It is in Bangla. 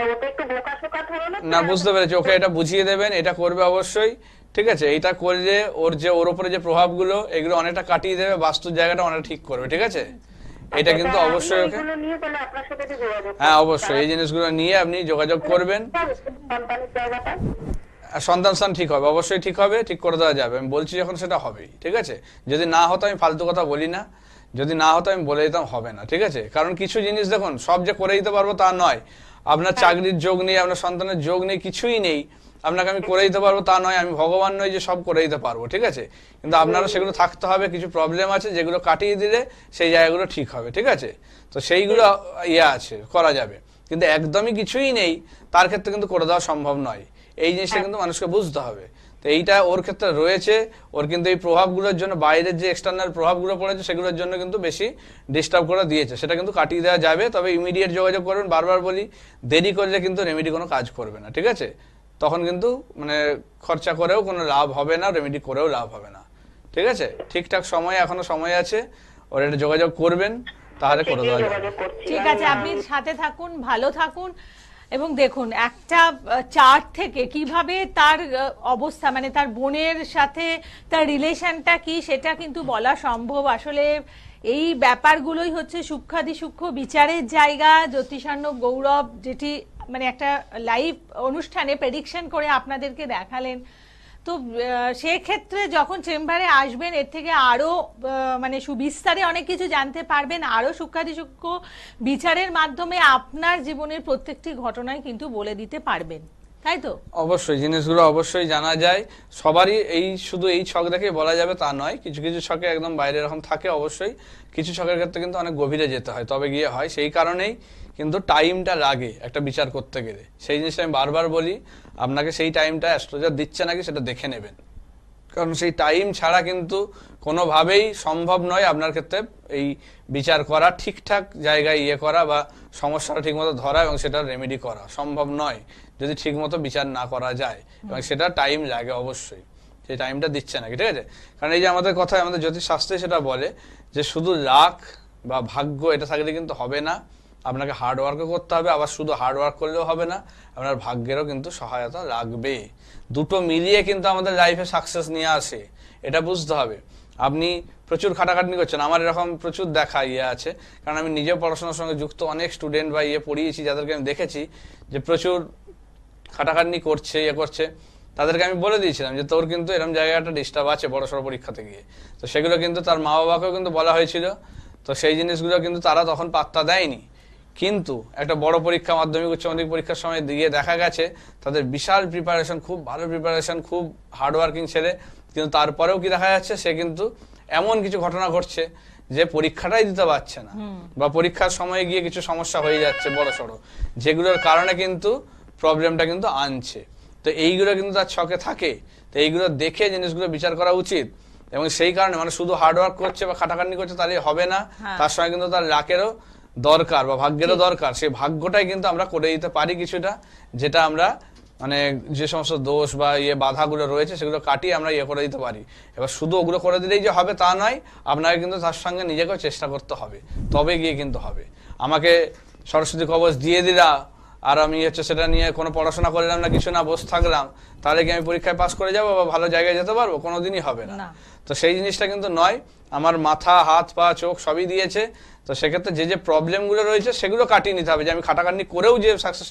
মানে ও একটু বোকা শোকা ধরনের না বুঝতে পেরেছি। ওকে এটা বুঝিয়ে দেবেন এটা করবে অবশ্যই ঠিক আছে? এটা করলে ওর যে ওর উপরে যে প্রভাবগুলো এগুলো অনেকটা কাটিয়ে দেবে বাস্তুর জায়গাটা অনেকটা ঠিক করবে ঠিক আছে? এটা কিন্তু অবশ্যই ওকে হ্যাঁ অবশ্যই। এই জিনিসগুলো নিয়ে আপনি যোগাযোগ করবেন। সন্তান স্থান ঠিক হবে অবশ্যই ঠিক হবে ঠিক করে দেওয়া যাবে। আমি বলছি যখন সেটা হবেই ঠিক আছে? যদি না হতো আমি ফালতু কথা বলি না যদি না হতো আমি বলে দিতাম হবে না ঠিক আছে? কারণ কিছু জিনিস দেখুন সব যে করে দিতে পারব তা নয়। আপনার চাকরির যোগ নেই আপনার সন্তানের যোগ নেই কিছুই নেই। আপনাকে আমি করে দিতে পারব তা নয় আমি ভগবান নয় যে সব করে দিতে পারব ঠিক আছে? কিন্তু আপনারও সেগুলো থাকতে হবে কিছু প্রবলেম আছে যেগুলো কাটিয়ে দিলে সেই জায়গাগুলো ঠিক হবে ঠিক আছে? তো সেইগুলো ইয়ে আছে করা যাবে। কিন্তু একদমই কিছুই নেই তার ক্ষেত্রে কিন্তু করে দেওয়া সম্ভব নয়। এই জিনিসটা কিন্তু মানুষকে বুঝতে হবে। তো এইটা ওর ক্ষেত্রে রয়েছে। ওর কিন্তু এই প্রভাবগুলোর জন্য বাইরের যে এক্সটার্নাল প্রভাবগুলো পড়েছে, সেগুলোর জন্য কিন্তু বেশি ডিস্টার্ব করে দিয়েছে। সেটা কিন্তু কাটিয়ে দেওয়া যাবে, তবে ইমিডিয়েট যোগাযোগ করবেন বারবার বলি, দেরি করলে কিন্তু রেমেডি কোনো কাজ করবে না, ঠিক আছে? তখন কিন্তু মানে খরচা করেও কোনো লাভ হবে না রেমেডি করেও লাভ হবে না, ঠিক আছে? ঠিকঠাক সময়, এখনও সময় আছে, ওর এটা যোগাযোগ করবেন, তাহলে করে দেওয়া যাবে। ঠিক আছে, আপনি সাথে থাকুন, ভালো থাকুন। এবং দেখুন, একটা চার্ট থেকে কীভাবে তার অবস্থা মানে তার বোনের সাথে তার রিলেশনটা কি, সেটা কিন্তু বলা সম্ভব। আসলে এই ব্যাপারগুলোই হচ্ছে সূক্ষ্মাদি সূক্ষ্ম বিচারের জায়গা। জ্যোতিষান্ন গৌরব যেটি মানে একটা লাইভ অনুষ্ঠানে প্রেডিকশন করে আপনাদেরকে দেখালেন। তো সেক্ষেত্রে যখন চেম্বারে আসবেন, এর থেকে আরও মানে সুবিস্তারে অনেক কিছু জানতে পারবেন। আরও সূক্ষ্মাধিসূক্ষ্ম বিচারের মাধ্যমে আপনার জীবনের প্রত্যেকটি ঘটনায় কিন্তু বলে দিতে পারবেন। তাই তো? অবশ্যই, জিনিসগুলো অবশ্যই জানা যায়। সবারই এই, শুধু এই ছক দেখে বলা যাবে তা নয়। কিছু কিছু ছকে একদম বাইরে এরকম থাকে অবশ্যই। কিছু ছকের ক্ষেত্রে কিন্তু অনেক গভীরে যেতে হয়, তবে গিয়ে হয়। সেই কারণেই কিন্তু টাইমটা লাগে একটা বিচার করতে গেলে। সেই জিনিসটা আমি বারবার বলি, আপনাকে সেই টাইমটা অ্যাস্ট্রোলজার দিচ্ছে নাকি সেটা দেখে নেবেন। কারণ সেই টাইম ছাড়া কিন্তু কোনোভাবেই সম্ভব নয় আপনার ক্ষেত্রে এই বিচার করা ঠিকঠাক জায়গায় ইয়ে করা বা সমস্যাটা ঠিকমতো ধরা এবং সেটা রেমেডি করা। সম্ভব নয় যদি ঠিকমতো বিচার না করা যায়। এবং সেটা টাইম লাগে অবশ্যই। সেই টাইমটা দিচ্ছে নাকি ঠিক আছে? কারণ এই যে আমাদের কথায় আমাদের জ্যোতিষশাস্ত্রে সেটা বলে যে শুধু লাক বা ভাগ্য এটা থাকলে কিন্তু হবে না। আপনাকে হার্ড ওয়ার্কও করতে হবে, আবার শুধু হার্ড ওয়ার্ক করলেও হবে না, আপনার ভাগ্যেরও কিন্তু সহায়তা লাগবে। দুটো মিলিয়ে কিন্তু আমাদের লাইফে সাকসেস নিয়ে আসে, এটা বুঝতে হবে। আপনি প্রচুর খাটাখাটনি করছেন, আমার এরকম প্রচুর দেখা ইয়ে আছে, কারণ আমি নিজেও পড়াশোনার সঙ্গে যুক্ত, অনেক স্টুডেন্ট বা ইয়ে পড়িয়েছি, যাদেরকে আমি দেখেছি যে প্রচুর খাটাখাটনি করছে ইয়ে করছে। তাদেরকে আমি বলে দিয়েছিলাম যে, তোর কিন্তু এরকম জায়গায় একটা ডিস্টার্ব আছে বড় সড়ো পরীক্ষাতে গিয়ে। তো সেগুলো কিন্তু তার মা বাবাকেও কিন্তু বলা হয়েছিল, তো সেই জিনিসগুলো কিন্তু তারা তখন পাত্তা দেয়নি। কিন্তু একটা বড় পরীক্ষা মাধ্যমিক উচ্চ মাধ্যমিক পরীক্ষার সময় দিয়ে দেখা গেছে তাদের বিশাল প্রিপারেশন খুব ভালো প্রিপারেশন খুব হার্ডওয়ার্কিং ছেলে। কিন্তু তারপরেও কি দেখা যাচ্ছে সে কিন্তু এমন কিছু ঘটনা ঘটছে যে পরীক্ষাটাই দিতে পারছে না। বা পরীক্ষার সময় গিয়ে কিছু সমস্যা হয়ে যাচ্ছে বড় সড়ো। যেগুলোর কারণে কিন্তু প্রবলেমটা কিন্তু আনছে। তো এইগুলো কিন্তু তার ছকে থাকে। তো এইগুলো দেখে জিনিসগুলো বিচার করা উচিত। এবং সেই কারণে মানে শুধু হার্ডওয়ার্ক করছে বা খাটাখাটনি করছে তাহলে হবে না। হ্যাঁ। তার সঙ্গে কিন্তু তার লাকেরও দরকার বা ভাগ্যেরও দরকার সেই ভাগ্যটাই কিন্তু আমরা করে দিতে পারি কিছুটা যেটা আমরা মানে যে সমস্ত দোষ বা ইয়ে বাধাগুলো রয়েছে সেগুলো কাটিয়ে আমরা ইয়ে করে দিতে পারি। এবার শুধু ওগুলো করে দিলেই যে হবে তা নয় আপনাকে কিন্তু তার সঙ্গে নিজেকেও চেষ্টা করতে হবে। তবে গিয়ে কিন্তু হবে। আমাকে সরস্বতী কবচ দিয়ে দিলা আর আমি হচ্ছে সেটা নিয়ে কোনো পড়াশোনা করলাম না কিছু না বসে থাকলাম তাহলে কি আমি পরীক্ষায় পাস করে যাব বা ভালো জায়গায় যেতে পারব? কোনোদিনই হবে না। না। তো সেই জিনিসটা কিন্তু নয় আমার মাথা হাত পা চোখ সবই দিয়েছে। তো সেক্ষেত্রে যে যে প্রবলেমগুলো রয়েছে সেগুলো কাটিয়ে নিতে হবে। যে আমি খাটাকাটনি করেও যে সাকসেসটা